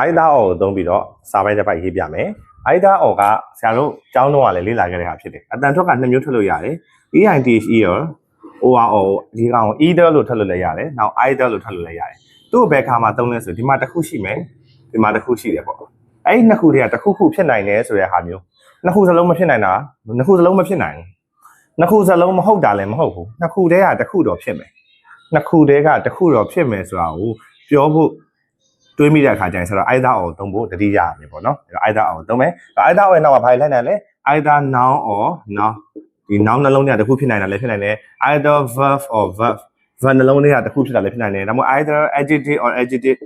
either or ကိုသုံးပြီးတော့စာပိုင်းတစ်ပိုက်ရေးပြမယ် either or ကဆရာတို့ကျောင်းတော့ကလည်းလေ့လာခဲ့တဲ့ဟာဖြစ်တယ်အတန်ထွက်ကနှစ်မျိုးထွက်လို့ရတယ် EITHER ORO ဒီကောင် either လို့ထွက်လို့လည်းရတယ်နောက် either လို့ထွက်လို့လည်းရတယ်သူ့ဘယ်ခါမှာသုံးလဲဆိုဒီမှာတစ်ခုရှိမယ်ဒီမှာတစ်ခုရှိတယ်ပေါ့အဲ့ဒီနှစ်ခုတည်းကတစ်ခုခုဖြစ်နိုင်တယ်ဆိုတဲ့ဟာမျိုးနှစ်ခုစလုံးမဖြစ်နိုင်တာနှစ်ခုစလုံးမဖြစ်နိုင်ဘူးနှစ်ခုစလုံးမဟုတ်တာလည်းမဟုတ်ဘူးနှစ်ခုတည်းကတစ်ခုတော့ဖြစ်မယ်နှစ်ခုတည်းကတစ်ခုတော့ဖြစ်မယ်ဆိုတာကိုပြောဖို့ တွေးမိတဲ့အခါကျရင်ဆိုတော့ either or သုံးဖို့တတိယရမယ်ပေါ့နော်အဲ့တော့ either or သုံးမယ် either or ရဲ့နောက်မှာဘာလဲလိုက်နိုင်လဲ either noun or noun ဒီ noun နှလုံးထဲကတစ်ခုဖြစ်နိုင်တာလည်းဖြစ်နိုင်တယ် either verb or verb verb နှလုံးထဲကတစ်ခုဖြစ်တာလည်းဖြစ်နိုင်တယ်ဒါမှမဟုတ် either adjective or adjective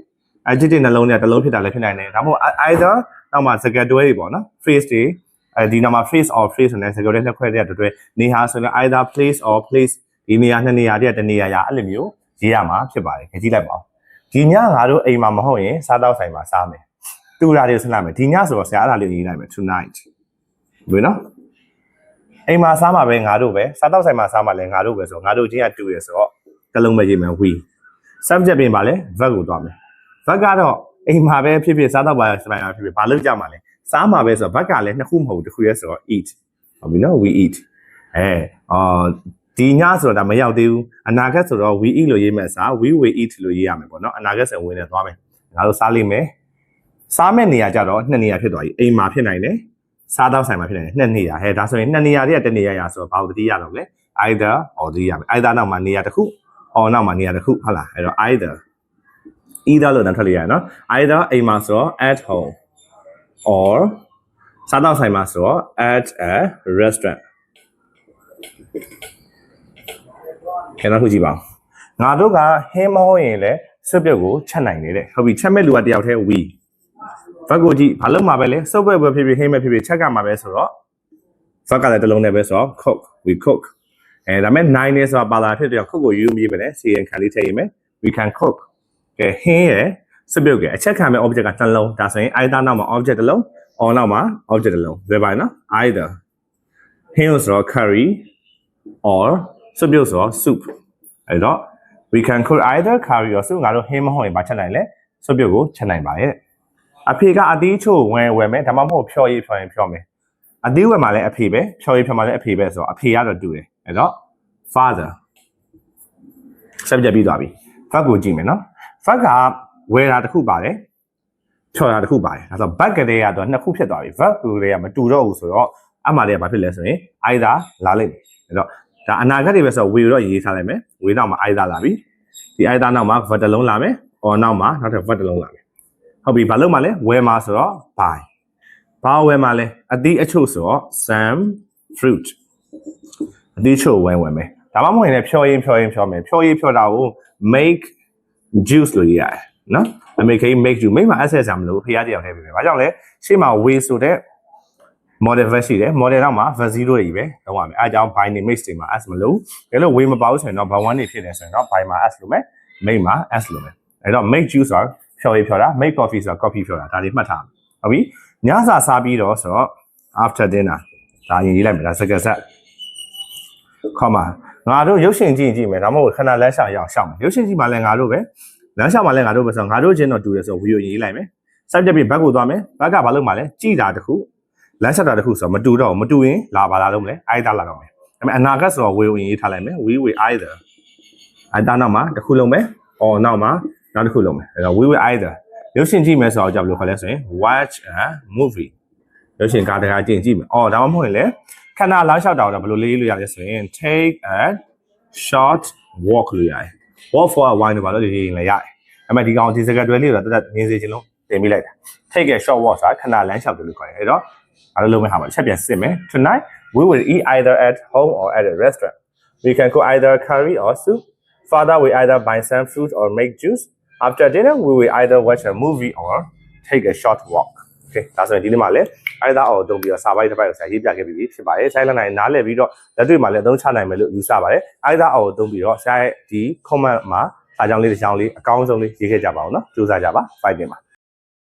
adjective နှလုံးထဲကတစ်လုံးဖြစ်တာလည်းဖြစ်နိုင်တယ်ဒါမှမဟုတ် either နောက်မှာစကားတွဲတွေပေါ့နော် phrase တွေအဲဒီနောက်မှာ phrase or phrase ဆိုတဲ့စကားတွဲနှစ်ခွဲတည်းတွဲနေဟာဆိုရင် either place or place ဒီနေရာနှစ်နေရာတည်းတနေရာရာအဲ့လိုမျိုးရေးရမှာဖြစ်ပါတယ်ကြည့်လိုက်ပါဦး ဒီညငါတို့အိမ်မှာမဟုတ်ရင်စားတော့ဆိုင်မှာစားမယ်တူတာတွေဆင်းလိုက်မယ်ဒီညဆိုတော့ဆရာအဲ့ဒါလေးရေးလိုက်မယ် tonight ဘယ်နော်အိမ်မှာစားမှာပဲငါတို့ပဲစားတော့ဆိုင်မှာစားမှာလည်းငါတို့ပဲဆိုတော့ငါတို့ချင်းကတူရဆိုတော့တစ်လုံးပဲရေးမယ် we subject ပြင်ပါလဲ verb ကိုသွားမယ် verb ကတော့အိမ်မှာပဲဖြစ်ဖြစ်စားတော့ပါဆိုင်မှာဖြစ်ဖြစ်ဘာလို့ကြမှာလဲစားမှာပဲဆိုတော့ verb ကလည်းနှစ်ခုမဟုတ်ဘူးတစ်ခုရဲဆိုတော့ eat ဟုတ်ပြီနော် we eat အဲအော် ဒီညဆိုတော့ဒါမရောက်သေးဘူးအနာဂတ်ဆိုတော့ we eat လို့ရေးမယ်စာ we will eat လို့ရေးရမယ်ပေါ့နော်အနာဂတ်ဆိုဝင်နေသွားမယ်ငါတို့စားလိမ့်မယ်စားမဲ့နေရာကြတော့နှစ်နေရာဖြစ်သွားပြီအိမ်မှာဖြစ်နိုင်တယ်စားတော့ဆိုင်မှာဖြစ်နိုင်တယ်နှစ်နေရာဟဲ့ဒါဆိုရင်နှစ်နေရာတည်းကတစ်နေရာရာဆိုတော့ဘာလို့တတိယတော့လဲ either or တတိယမယ် either နောက်မှာနေရာတစ်ခု or နောက်မှာနေရာတစ်ခုဟုတ်လားအဲ့တော့ either either လို့တော့ထွက်လို့ရတယ်နော် either အိမ်မှာဆိုတော့ at home or စားတော့ဆိုင်မှာဆိုတော့ at a restaurant ခင်ဗျားခုကြည့်ပါဦးငါတို့ကဟင်းမဟုတ်ရင်လည်းစွပ်ပြုတ်ကိုချက်နိုင်တယ်တဲ့ဟုတ်ပြီချက်မဲ့လူကတယောက်တည်း we ဘက်ကိုကြည့်ဘာလို့မှာပဲလဲစွပ်ပြုတ်ပဲဖြစ်ဖြစ်ဟင်းပဲဖြစ်ဖြစ်ချက်ကမှာပဲဆိုတော့ဘက်ကလည်းတစ်လုံးနဲ့ပဲဆိုတော့ cook we cook အဲဒါမဲ့9နဲ့ဆိုတာပါလာဖြစ်တော့ cook ကိုယူမိပဲလေစီရင်ခံလေးထည့်ရင်မယ် we can cook ကဲဟင်းရဲ့စွပ်ပြုတ်ကအချက်ခံမဲ့ object ကတစ်လုံးဒါဆိုရင် either နောက်မှာ object တစ်လုံး or နောက်မှာ object တစ်လုံးဘယ်ပါနော် either ဟင်းဆိုတော့ curry or စွပ်ပြုတ်ဆိုတော့ soup အဲ့တော့ we can cook either curry or soup ငါတို့ဟင်းမဟုတ်ရင်မချက်နိုင်လဲစွပ်ပြုတ်ကိုချက်နိုင်ပါရဲ့အဖေကအသီးချို့ဝယ်ဝယ်မယ်ဒါမှမဟုတ်ဖြော်ရည်ဖြော်ရင်ဖြော်မယ်အသီးဝယ်မှာလည်းအဖေပဲဖြော်ရည်ဖြော်မှာလည်းအဖေပဲဆိုတော့အဖေကတော့တူတယ်အဲ့တော့ father ဆက်ပြပြီးသွားပြီ fat ကိုကြည့်မယ်နော် fat ကဝယ်တာတစ်ခုပါတယ်ဖြော်တာတစ်ခုပါတယ်ဒါဆို back ကလေးကတော့နှစ်ခုဖြစ်သွားပြီ verb ကလေးကမတူတော့ဘူးဆိုတော့အမှလေးကဘာဖြစ်လဲဆိုရင် either လာလိမ့်မယ်အဲ့တော့ ဒါအနာဂတ်တွေပဲဆိုတော့ we တော့ရေးထားလိုက်မယ် we နောက်မှာ either လာပြီဒီ either နောက်မှာ verb တစ်လုံးလာမယ် or နောက်မှာနောက်ထပ် verb တစ်လုံးလာမယ်ဟုတ်ပြီဘာလို့မှလဲ where မှာဆိုတော့ by ဘာ where မှာလဲအသီးအချို့ဆိုတော့ some fruit အသီးချို့ဝယ်ဝယ်မယ်ဒါမှမဟုတ်ရင်လည်းဖြော်ရင်ဖြော်ရင်ဖြော်မယ်ဖြော်ရင်ဖြော်တာကို make juice လို့ရေးရတယ်နော်အမေခိ make you make မှာ access ဆရာမလို့ဖျားတယောက်တည်းပဲ။ဘာကြောင့်လဲရှေ့မှာ way ဆိုတဲ့ model verb ရှိတယ် model တော့မှာ verb 0တွေကြီးပဲလုံးဝမယ်အဲအကြောင်း by နေ mix တွေမှာ s မလို့ဒါလို့ way မပေါ့ဆိုရင်တော့ by 1နေဖြစ်နေဆိုရင်တော့ by မှာ s လို့မယ် make မှာ s လို့မယ်အဲတော့ make juice ဆိုဖြော်ရဖြော်တာ make coffee ဆို coffee ဖြော်တာဒါလေးမှတ်ထားဟုတ်ပြီညစာစားပြီးတော့ဆိုတော့ after dinner ဒါရင်ရေးလိုက်မယ်ဒါစကားဆက်ခေါ်မှာငါတို့ရုပ်ရှင်ကြည့်ကြည့်မယ်ဒါမှမဟုတ်ခဏလမ်းရှာရအောင်ရှောက်မယ်ရုပ်ရှင်ကြည့်မှလည်းငါတို့ပဲလမ်းရှာမှလည်းငါတို့ပဲဆိုတော့ငါတို့ချင်းတော့တူတယ်ဆိုတော့ video ရေးလိုက်မယ် subject ပြီးဘက်ကိုသွားမယ်ဘက်ကဘာလုပ်မှာလဲကြည်တာတခု လမ်းဆက်တာတခုဆိုတော့မတူတော့ဘူးမတူရင်လာပါလာတော့မလဲ either လာတော့မယ်ဒါပေမဲ့အနာဂတ်ဆိုတော့ will ရေးထားလိုက်မယ် we will either either နောက်မှာတစ်ခုလုံးမယ် or နောက်မှာနောက်တစ်ခုလုံးမယ်အဲ့တော့ we will either ရုပ်ရှင်ကြည့်မယ်ဆိုတော့ကြောက်လို့ခေါ်လဲဆိုရင် watch a movie ရုပ်ရှင်ကားတကားကြည့်ကြည့်မယ်အော်ဒါမှမဟုတ်ရင်လေခဏလမ်းလျှောက်တာတော့ဘယ်လိုလေးလို့ရလဲဆိုရင် take a short walk လို့ရတယ် walk for a while လို့ဘာလို့ဒီရင်လည်းရတယ်အဲ့မဲ့ဒီကောင်ဒီစကားတွဲလေးတော့တက်တက်မြင်စေချင်လို့တင်ပေးလိုက်တာ take a short walk ဆိုတာခဏလမ်းလျှောက်တယ်လို့ခေါ်တယ်အဲ့တော့ အားလုံးလုံးမဲ့ဟာပါချက်ပြန်စစ်မယ် tonight we will eat either at home or at a restaurant we can cook either curry or soup father will either buy some fruit or make juice after dinner we will either watch a movie or take a short walk okay ဒါဆိုရင်ဒီနေ့မှာလည်း either or တုံးပြီးတော့စာပိုက်တစ်ပိုက်ကိုဆရာရေးပြခဲ့ပြီးဖြစ်ပါတယ်ဆိုင်လနိုင်နားလည်ပြီးတော့လက်တွေ့မှာလည်းအသုံးချနိုင်မယ်လို့ယူဆပါတယ် either or တုံးပြီးတော့ဆရာရဲ့ဒီ comment မှာစာကြောင်းလေးတစ်ကြောင်းလေးအကောင်းဆုံးလေးရေးခဲ့ကြပါအောင်နော်ကြိုးစားကြပါ fight တင်ပါ